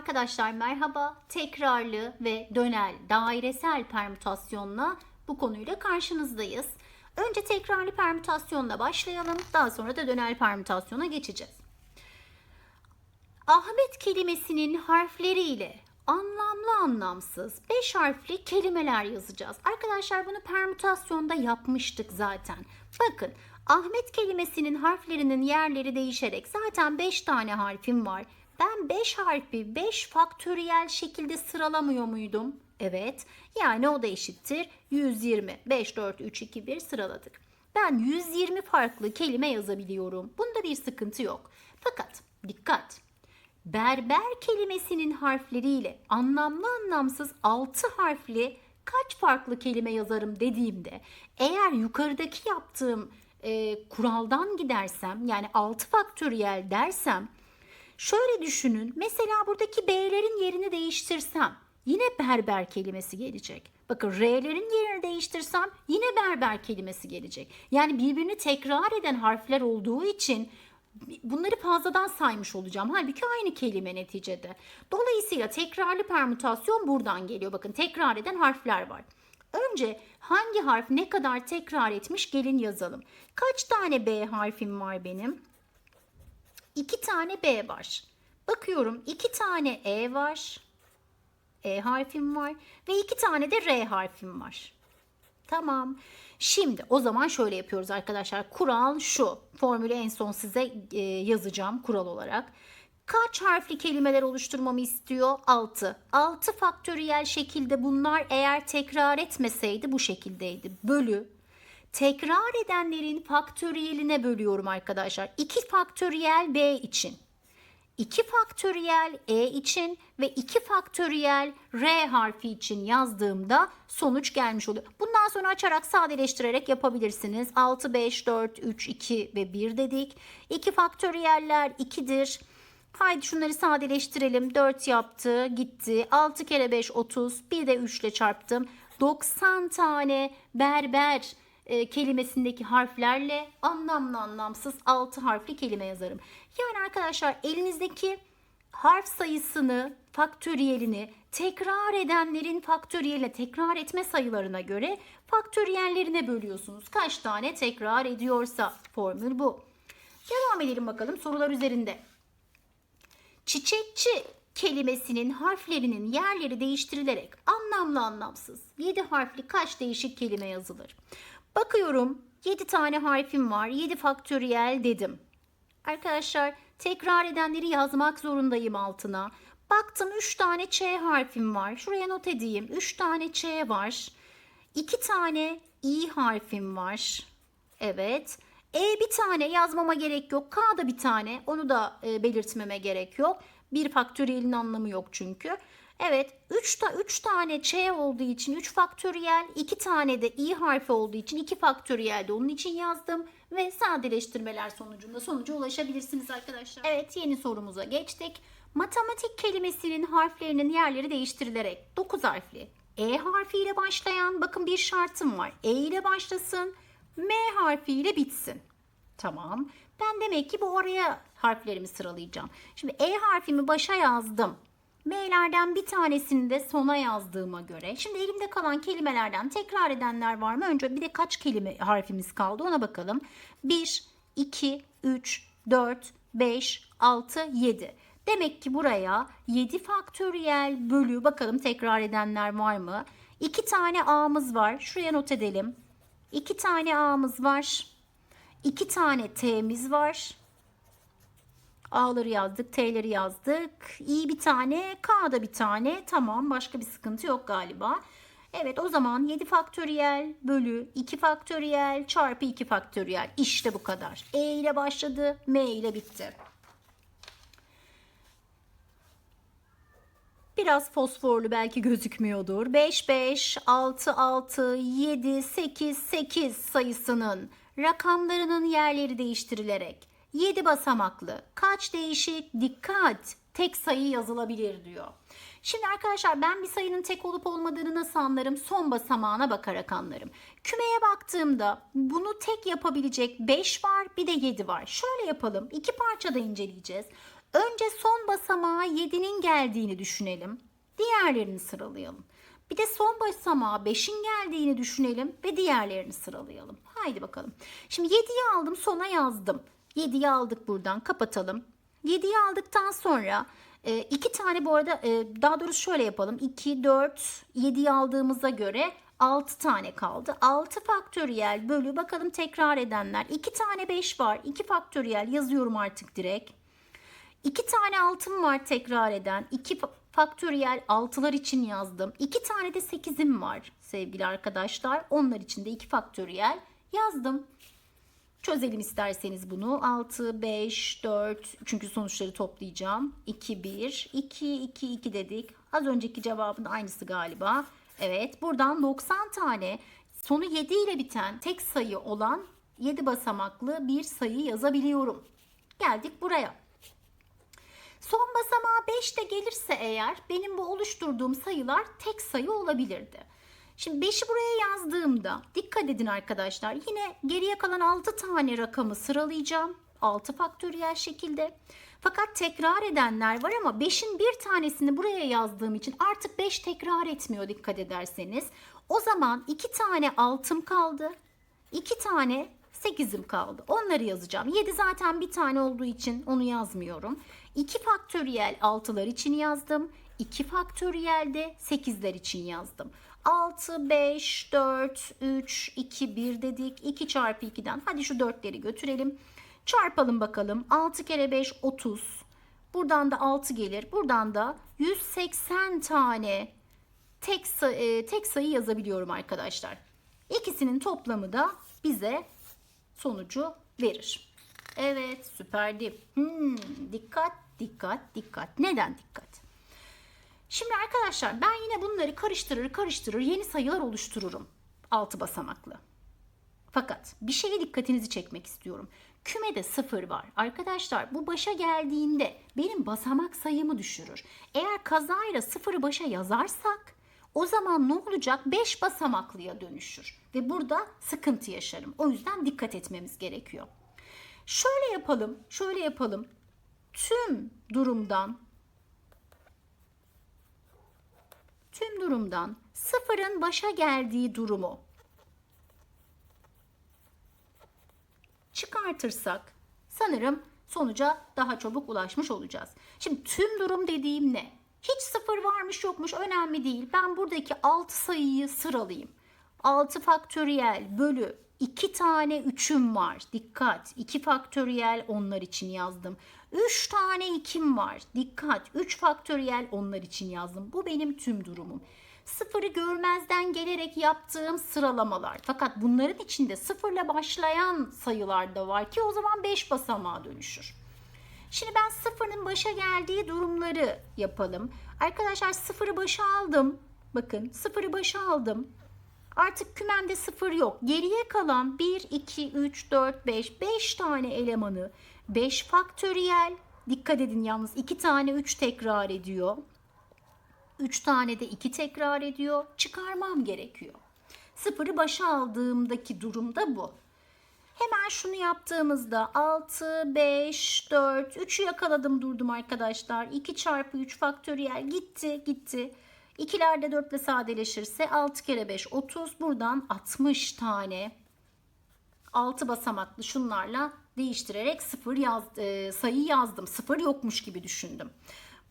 Arkadaşlar merhaba. Tekrarlı ve dönel dairesel permütasyonla bu konuyla karşınızdayız. Önce tekrarlı permütasyonla başlayalım. Daha sonra da dönel permütasyona geçeceğiz. Ahmet kelimesinin harfleriyle anlamlı anlamsız 5 harfli kelimeler yazacağız. Arkadaşlar bunu permütasyonda yapmıştık zaten. Bakın Ahmet kelimesinin harflerinin yerleri değişerek zaten 5 tane harfim var. Ben 5 harfi 5 faktöriyel şekilde sıralamıyor muydum? Evet. Yani o da eşittir 120. 5, 4, 3, 2, 1 sıraladık. Ben 120 farklı kelime yazabiliyorum. Bunda bir sıkıntı yok. Fakat dikkat. Berber kelimesinin harfleriyle anlamlı anlamsız 6 harfli kaç farklı kelime yazarım dediğimde eğer yukarıdaki yaptığım e, kuraldan gidersem yani 6 faktöriyel dersem şöyle düşünün mesela buradaki B'lerin yerini değiştirsem yine berber kelimesi gelecek. Bakın R'lerin yerini değiştirsem yine berber kelimesi gelecek. Yani birbirini tekrar eden harfler olduğu için bunları fazladan saymış olacağım. Halbuki aynı kelime neticede. Dolayısıyla tekrarlı permütasyon buradan geliyor. Bakın tekrar eden harfler var. Önce hangi harf ne kadar tekrar etmiş gelin yazalım. Kaç tane B harfim var benim? İki tane B var. Bakıyorum iki tane E var. E harfim var. Ve iki tane de R harfim var. Tamam. Şimdi o zaman şöyle yapıyoruz arkadaşlar. Kural şu. Formülü en son size e, yazacağım kural olarak. Kaç harfli kelimeler oluşturmamı istiyor? 6. 6 faktöriyel şekilde bunlar eğer tekrar etmeseydi bu şekildeydi. Bölü. Tekrar edenlerin faktöriyeline bölüyorum arkadaşlar. 2 faktöriyel B için. 2 faktöriyel E için ve 2 faktöriyel R harfi için yazdığımda sonuç gelmiş oluyor. Bundan sonra açarak sadeleştirerek yapabilirsiniz. 6, 5, 4, 3, 2 ve 1 dedik. 2 faktöriyeller 2'dir. Haydi şunları sadeleştirelim. 4 yaptı, gitti. 6 kere 5 30. Bir de 3 ile çarptım. 90 tane berber e, kelimesindeki harflerle anlamlı anlamsız 6 harfli kelime yazarım. Yani arkadaşlar elinizdeki harf sayısını, faktöriyelini tekrar edenlerin faktöriyeline tekrar etme sayılarına göre faktöriyellerine bölüyorsunuz. Kaç tane tekrar ediyorsa formül bu. Devam edelim bakalım sorular üzerinde. Çiçekçi kelimesinin harflerinin yerleri değiştirilerek anlamlı anlamsız 7 harfli kaç değişik kelime yazılır? Bakıyorum 7 tane harfim var. 7 faktöriyel dedim. Arkadaşlar tekrar edenleri yazmak zorundayım altına. Baktım 3 tane Ç harfim var. Şuraya not edeyim. 3 tane Ç var. 2 tane İ harfim var. Evet. E bir tane yazmama gerek yok. K da bir tane. Onu da e, belirtmeme gerek yok. Bir faktöriyelin anlamı yok çünkü. Evet 3 ta 3 tane Ç olduğu için 3 faktöriyel, 2 tane de i harfi olduğu için 2 faktöriyel de onun için yazdım ve sadeleştirmeler sonucunda sonuca ulaşabilirsiniz arkadaşlar. Evet yeni sorumuza geçtik. Matematik kelimesinin harflerinin yerleri değiştirilerek 9 harfli E harfiyle başlayan bakın bir şartım var. E ile başlasın, M harfiyle bitsin. Tamam. Ben demek ki bu oraya harflerimi sıralayacağım. Şimdi E harfimi başa yazdım. M'lerden bir tanesini de sona yazdığıma göre. Şimdi elimde kalan kelimelerden tekrar edenler var mı? Önce bir de kaç kelime harfimiz kaldı ona bakalım. 1, 2, 3, 4, 5, 6, 7. Demek ki buraya 7 faktöriyel bölü bakalım tekrar edenler var mı? 2 tane A'mız var. Şuraya not edelim. 2 tane A'mız var. 2 tane T'miz var. A'ları yazdık, T'leri yazdık. İ bir tane, K'da bir tane. Tamam başka bir sıkıntı yok galiba. Evet o zaman 7 faktöriyel bölü 2 faktöriyel çarpı 2 faktöriyel. İşte bu kadar. E ile başladı, M ile bitti. Biraz fosforlu belki gözükmüyordur. 5, 5, 6, 6, 7, 8, 8 sayısının rakamlarının yerleri değiştirilerek 7 basamaklı kaç değişik dikkat tek sayı yazılabilir diyor. Şimdi arkadaşlar ben bir sayının tek olup olmadığını nasıl anlarım? Son basamağına bakarak anlarım. Kümeye baktığımda bunu tek yapabilecek 5 var bir de 7 var. Şöyle yapalım. iki parçada inceleyeceğiz. Önce son basamağa 7'nin geldiğini düşünelim. Diğerlerini sıralayalım. Bir de son basamağa 5'in geldiğini düşünelim ve diğerlerini sıralayalım. Haydi bakalım. Şimdi 7'yi aldım sona yazdım. 7'yi aldık buradan kapatalım. 7'yi aldıktan sonra e, iki tane bu arada e, daha doğrusu şöyle yapalım. 2, 4, 7'yi aldığımıza göre 6 tane kaldı. 6 faktöriyel bölü bakalım tekrar edenler. 2 tane 5 var. 2 faktöriyel yazıyorum artık direkt. 2 tane altın var tekrar eden. 2 fa- faktöriyel altılar için yazdım. 2 tane de 8'im var sevgili arkadaşlar. Onlar için de 2 faktöriyel yazdım. Çözelim isterseniz bunu. 6, 5, 4 çünkü sonuçları toplayacağım. 2, 1, 2, 2, 2 dedik. Az önceki cevabın aynısı galiba. Evet buradan 90 tane sonu 7 ile biten tek sayı olan 7 basamaklı bir sayı yazabiliyorum. Geldik buraya. Son basamağa 5 de gelirse eğer benim bu oluşturduğum sayılar tek sayı olabilirdi. Şimdi 5'i buraya yazdığımda dikkat edin arkadaşlar yine geriye kalan 6 tane rakamı sıralayacağım. 6 faktöriyel şekilde. Fakat tekrar edenler var ama 5'in bir tanesini buraya yazdığım için artık 5 tekrar etmiyor dikkat ederseniz. O zaman 2 tane altım kaldı. 2 tane 8'im kaldı. Onları yazacağım. 7 zaten bir tane olduğu için onu yazmıyorum. 2 faktöriyel 6'lar için yazdım. 2 faktöriyel de 8'ler için yazdım. 6, 5, 4, 3, 2, 1 dedik. 2 çarpı 2'den. Hadi şu 4'leri götürelim. Çarpalım bakalım. 6 kere 5 30. Buradan da 6 gelir. Buradan da 180 tane tek, say- e, tek sayı yazabiliyorum arkadaşlar. İkisinin toplamı da bize sonucu verir. Evet süperdi. Hmm, dikkat dikkat dikkat. Neden dikkat? Şimdi arkadaşlar ben yine bunları karıştırır karıştırır yeni sayılar oluştururum. Altı basamaklı. Fakat bir şeye dikkatinizi çekmek istiyorum. Kümede sıfır var. Arkadaşlar bu başa geldiğinde benim basamak sayımı düşürür. Eğer kazayla sıfırı başa yazarsak o zaman ne olacak? 5 basamaklıya dönüşür. Ve burada sıkıntı yaşarım. O yüzden dikkat etmemiz gerekiyor. Şöyle yapalım, şöyle yapalım. Tüm durumdan tüm durumdan sıfırın başa geldiği durumu çıkartırsak sanırım sonuca daha çabuk ulaşmış olacağız. Şimdi tüm durum dediğim ne? Hiç sıfır varmış yokmuş önemli değil. Ben buradaki 6 sayıyı sıralayayım. 6 faktöriyel bölü 2 tane 3'üm var. Dikkat 2 faktöriyel onlar için yazdım. 3 tane 2'm var. Dikkat 3 faktöriyel onlar için yazdım. Bu benim tüm durumum. Sıfırı görmezden gelerek yaptığım sıralamalar. Fakat bunların içinde sıfırla başlayan sayılar da var ki o zaman 5 basamağa dönüşür. Şimdi ben sıfırın başa geldiği durumları yapalım. Arkadaşlar sıfırı başa aldım. Bakın sıfırı başa aldım. Artık kümemde sıfır yok. Geriye kalan 1, 2, 3, 4, 5, 5 tane elemanı 5 faktöriyel. Dikkat edin yalnız 2 tane 3 tekrar ediyor. 3 tane de 2 tekrar ediyor. Çıkarmam gerekiyor. Sıfırı başa aldığımdaki durumda bu. Hemen şunu yaptığımızda 6, 5, 4, 3'ü yakaladım durdum arkadaşlar. 2 çarpı 3 faktöriyel gitti gitti. İkiler de 4 ile sadeleşirse 6 kere 5 30. Buradan 60 tane 6 basamaklı şunlarla değiştirerek sıfır yaz, e, sayı yazdım. Sıfır yokmuş gibi düşündüm.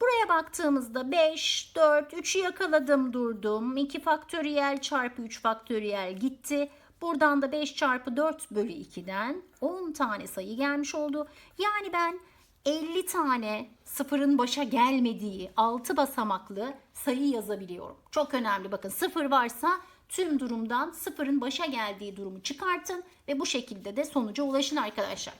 Buraya baktığımızda 5, 4, 3'ü yakaladım durdum. 2 faktöriyel çarpı 3 faktöriyel gitti. Buradan da 5 çarpı 4 bölü 2'den 10 tane sayı gelmiş oldu. Yani ben 50 tane sıfırın başa gelmediği 6 basamaklı sayı yazabiliyorum. Çok önemli bakın sıfır varsa tüm durumdan sıfırın başa geldiği durumu çıkartın ve bu şekilde de sonuca ulaşın arkadaşlar.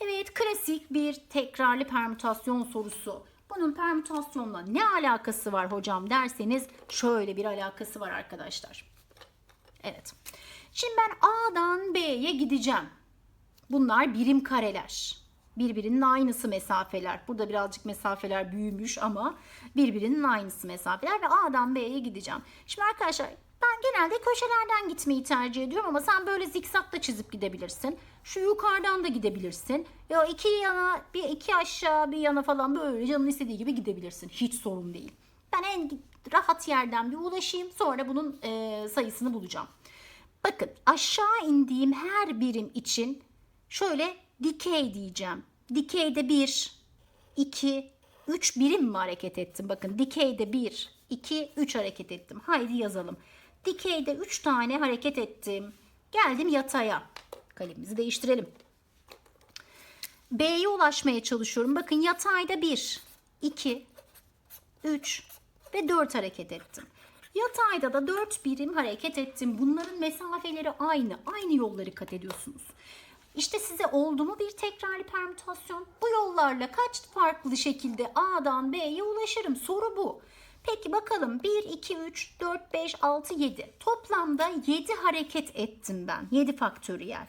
Evet klasik bir tekrarlı permütasyon sorusu. Bunun permütasyonla ne alakası var hocam derseniz şöyle bir alakası var arkadaşlar. Evet. Şimdi ben A'dan B'ye gideceğim. Bunlar birim kareler. Birbirinin aynısı mesafeler. Burada birazcık mesafeler büyümüş ama birbirinin aynısı mesafeler ve A'dan B'ye gideceğim. Şimdi arkadaşlar Ben genelde köşelerden gitmeyi tercih ediyorum ama sen böyle zikzak da çizip gidebilirsin. Şu yukarıdan da gidebilirsin. Ya iki yana, bir iki aşağı, bir yana falan böyle canın istediği gibi gidebilirsin. Hiç sorun değil. Ben en rahat yerden bir ulaşayım. Sonra bunun e, sayısını bulacağım. Bakın aşağı indiğim her birim için şöyle dikey diyeceğim. Dikeyde 1, 2, 3 birim mi hareket ettim? Bakın dikeyde 1, 2, 3 hareket ettim. Haydi yazalım. Dikeyde 3 tane hareket ettim. Geldim yataya. Kalemimizi değiştirelim. B'ye ulaşmaya çalışıyorum. Bakın yatayda 1, 2, 3 ve 4 hareket ettim. Yatayda da 4 birim hareket ettim. Bunların mesafeleri aynı. Aynı yolları kat ediyorsunuz. İşte size oldu mu bir tekrarlı permütasyon? Bu yollarla kaç farklı şekilde A'dan B'ye ulaşırım? Soru bu. Peki bakalım 1, 2, 3, 4, 5, 6, 7. Toplamda 7 hareket ettim ben. 7 faktöriyel.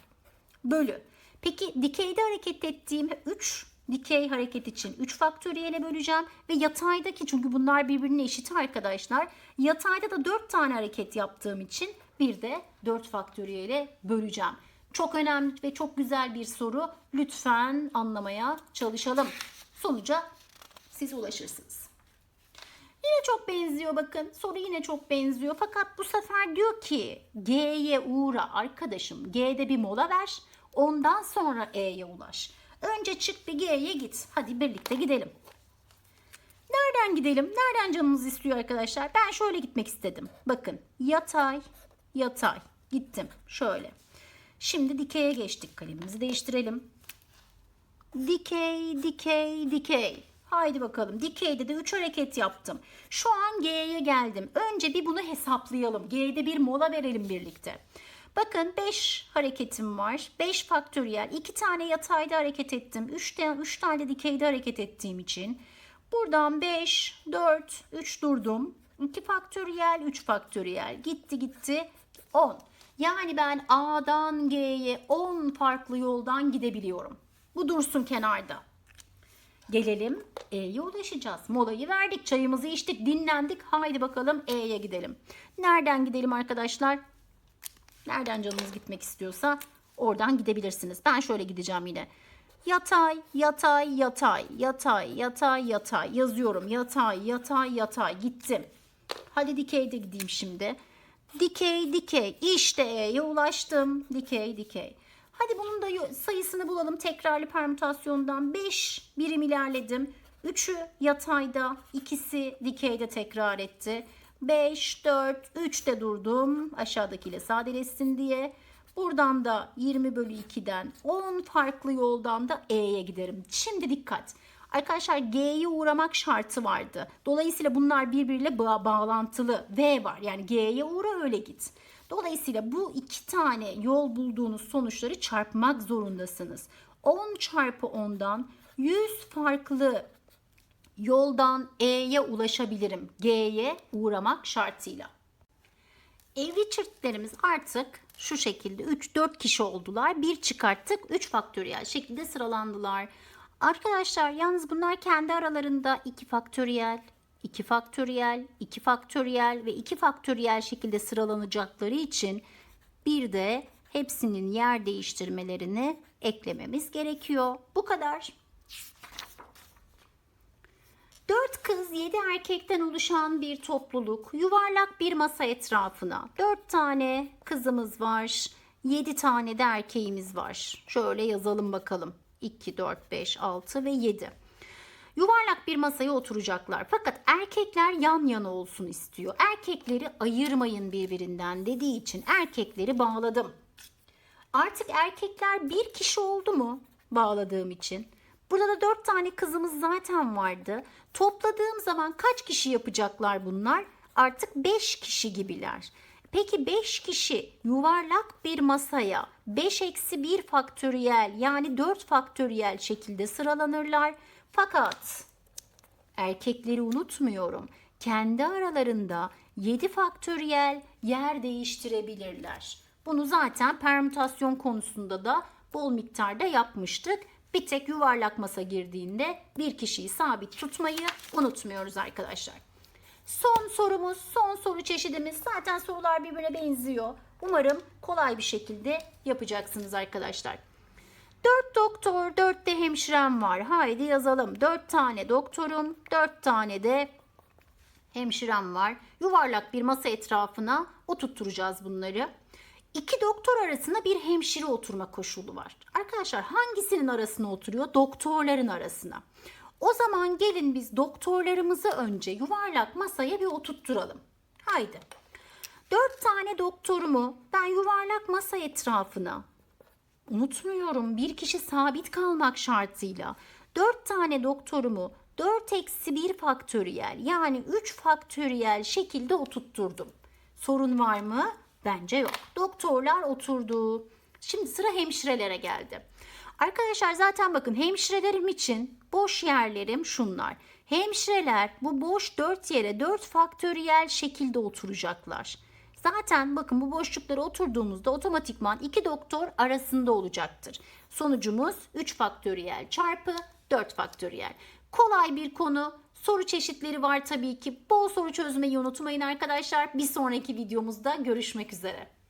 Bölü. Peki dikeyde hareket ettiğim 3 dikey hareket için 3 faktöriyele böleceğim ve yataydaki çünkü bunlar birbirine eşit arkadaşlar. Yatayda da 4 tane hareket yaptığım için bir de 4 faktöriyele böleceğim. Çok önemli ve çok güzel bir soru. Lütfen anlamaya çalışalım. Sonuca siz ulaşırsınız. Yine çok benziyor bakın. Soru yine çok benziyor. Fakat bu sefer diyor ki G'ye uğra arkadaşım. G'de bir mola ver. Ondan sonra E'ye ulaş. Önce çık bir G'ye git. Hadi birlikte gidelim. Nereden gidelim? Nereden canınız istiyor arkadaşlar? Ben şöyle gitmek istedim. Bakın yatay, yatay. Gittim şöyle. Şimdi dikeye geçtik. Kalemimizi değiştirelim. Dikey, dikey, dikey. Haydi bakalım. Dikeyde de 3 hareket yaptım. Şu an G'ye geldim. Önce bir bunu hesaplayalım. G'de bir mola verelim birlikte. Bakın 5 hareketim var. 5 faktöriyel. 2 tane yatayda hareket ettim. 3 tane, 3 tane de dikeyde hareket ettiğim için. Buradan 5, 4, 3 durdum. 2 faktöriyel, 3 faktöriyel. Gitti gitti. 10. Yani ben A'dan G'ye 10 farklı yoldan gidebiliyorum. Bu dursun kenarda. Gelelim E'ye ulaşacağız. Molayı verdik, çayımızı içtik, dinlendik. Haydi bakalım E'ye gidelim. Nereden gidelim arkadaşlar? Nereden canınız gitmek istiyorsa oradan gidebilirsiniz. Ben şöyle gideceğim yine. Yatay, yatay, yatay, yatay, yatay, yatay yazıyorum. Yatay, yatay, yatay gittim. Hadi dikeyde gideyim şimdi. Dikey, dikey. İşte E'ye ulaştım. Dikey, dikey. Hadi bunun da sayısını bulalım tekrarlı permütasyondan. 5 birim ilerledim. 3'ü yatayda, ikisi dikeyde tekrar etti. 5, 4, 3 de durdum aşağıdakiyle sadeleşsin diye. Buradan da 20 bölü 2'den 10 farklı yoldan da E'ye giderim. Şimdi dikkat. Arkadaşlar G'ye uğramak şartı vardı. Dolayısıyla bunlar birbiriyle bağ bağlantılı. V var yani G'ye uğra öyle git. Dolayısıyla bu iki tane yol bulduğunuz sonuçları çarpmak zorundasınız. 10 çarpı 10'dan 100 farklı yoldan E'ye ulaşabilirim. G'ye uğramak şartıyla. Evli çiftlerimiz artık şu şekilde 3-4 kişi oldular. Bir çıkarttık 3 faktöriyel şekilde sıralandılar. Arkadaşlar yalnız bunlar kendi aralarında 2 faktöriyel, 2 faktöriyel, 2 faktöriyel ve 2 faktöriyel şekilde sıralanacakları için bir de hepsinin yer değiştirmelerini eklememiz gerekiyor. Bu kadar. 4 kız 7 erkekten oluşan bir topluluk yuvarlak bir masa etrafına 4 tane kızımız var 7 tane de erkeğimiz var. Şöyle yazalım bakalım 2, 4, 5, 6 ve 7. Yuvarlak bir masaya oturacaklar. Fakat erkekler yan yana olsun istiyor. Erkekleri ayırmayın birbirinden dediği için erkekleri bağladım. Artık erkekler bir kişi oldu mu bağladığım için? Burada da dört tane kızımız zaten vardı. Topladığım zaman kaç kişi yapacaklar bunlar? Artık beş kişi gibiler. Peki 5 kişi yuvarlak bir masaya 5 eksi 1 faktöriyel yani 4 faktöriyel şekilde sıralanırlar. Fakat erkekleri unutmuyorum. Kendi aralarında 7 faktöriyel yer değiştirebilirler. Bunu zaten permütasyon konusunda da bol miktarda yapmıştık. Bir tek yuvarlak masa girdiğinde bir kişiyi sabit tutmayı unutmuyoruz arkadaşlar. Son sorumuz, son soru çeşidimiz. Zaten sorular birbirine benziyor. Umarım kolay bir şekilde yapacaksınız arkadaşlar. 4 doktor, 4 de hemşirem var. Haydi yazalım. 4 tane doktorum, 4 tane de hemşirem var. Yuvarlak bir masa etrafına oturtturacağız bunları. İki doktor arasında bir hemşire oturma koşulu var. Arkadaşlar hangisinin arasına oturuyor? Doktorların arasına. O zaman gelin biz doktorlarımızı önce yuvarlak masaya bir oturtturalım. Haydi. Dört tane doktorumu ben yuvarlak masa etrafına unutmuyorum bir kişi sabit kalmak şartıyla 4 tane doktorumu 4 eksi 1 faktöriyel yani 3 faktöriyel şekilde oturtturdum. Sorun var mı? Bence yok. Doktorlar oturdu. Şimdi sıra hemşirelere geldi. Arkadaşlar zaten bakın hemşirelerim için boş yerlerim şunlar. Hemşireler bu boş 4 yere 4 faktöriyel şekilde oturacaklar. Zaten bakın bu boşluklara oturduğumuzda otomatikman iki doktor arasında olacaktır. Sonucumuz 3 faktöriyel çarpı 4 faktöriyel. Kolay bir konu. Soru çeşitleri var tabii ki. Bol soru çözmeyi unutmayın arkadaşlar. Bir sonraki videomuzda görüşmek üzere.